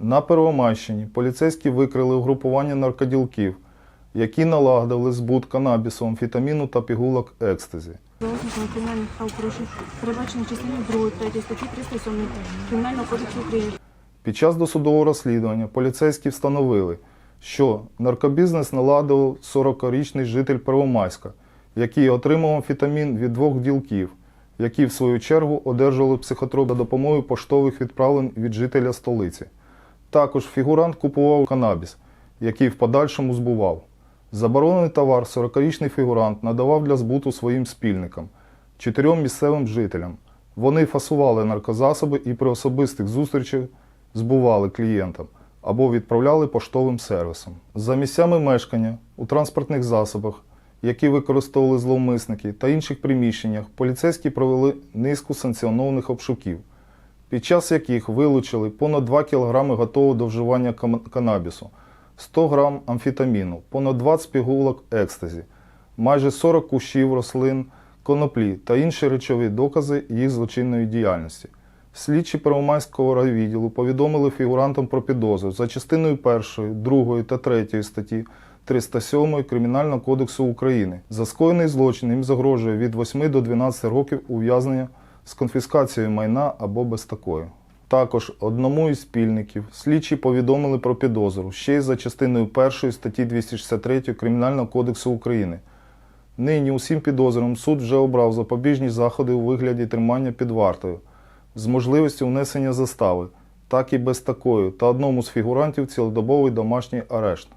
На Первомайщині поліцейські викрили угрупування наркоділків, які налагодили збут канабісу, амфітаміну та пігулок екстазі. Заосника кримінальних правопорушень передбачено частиною 2 3 статті 307 Кримінального кодексу України. Під час досудового розслідування поліцейські встановили, що наркобізнес наладив 40-річний житель Первомайська який отримав амфетамін від двох ділків, які в свою чергу одержували психотроп за допомогою поштових відправлень від жителя столиці. Також фігурант купував канабіс, який в подальшому збував. Заборонений товар 40-річний фігурант надавав для збуту своїм спільникам, чотирьом місцевим жителям. Вони фасували наркозасоби і при особистих зустрічах збували клієнтам або відправляли поштовим сервісом. За місцями мешкання у транспортних засобах, які використовували зловмисники та інших приміщеннях, поліцейські провели низку санкціонованих обшуків, під час яких вилучили понад 2 кг готового до вживання канабісу, 100 г амфетаміну, понад 20 пігулок екстазі, майже 40 кущів рослин, коноплі та інші речові докази їх злочинної діяльності. Слідчі Первомайського райвідділу повідомили фігурантам про підозру за частиною 1, 2 та 3 статті 307 Кримінального кодексу України. За скоєний злочин їм загрожує від 8 до 12 років ув'язнення з конфіскацією майна або без такої. Також одному із спільників слідчі повідомили про підозру ще й за частиною 1 статті 263 Кримінального кодексу України. Нині усім підозрюваним суд вже обрав запобіжні заходи у вигляді тримання під вартою з можливістю внесення застави, так і без такої, та одному з фігурантів цілодобовий домашній арешт.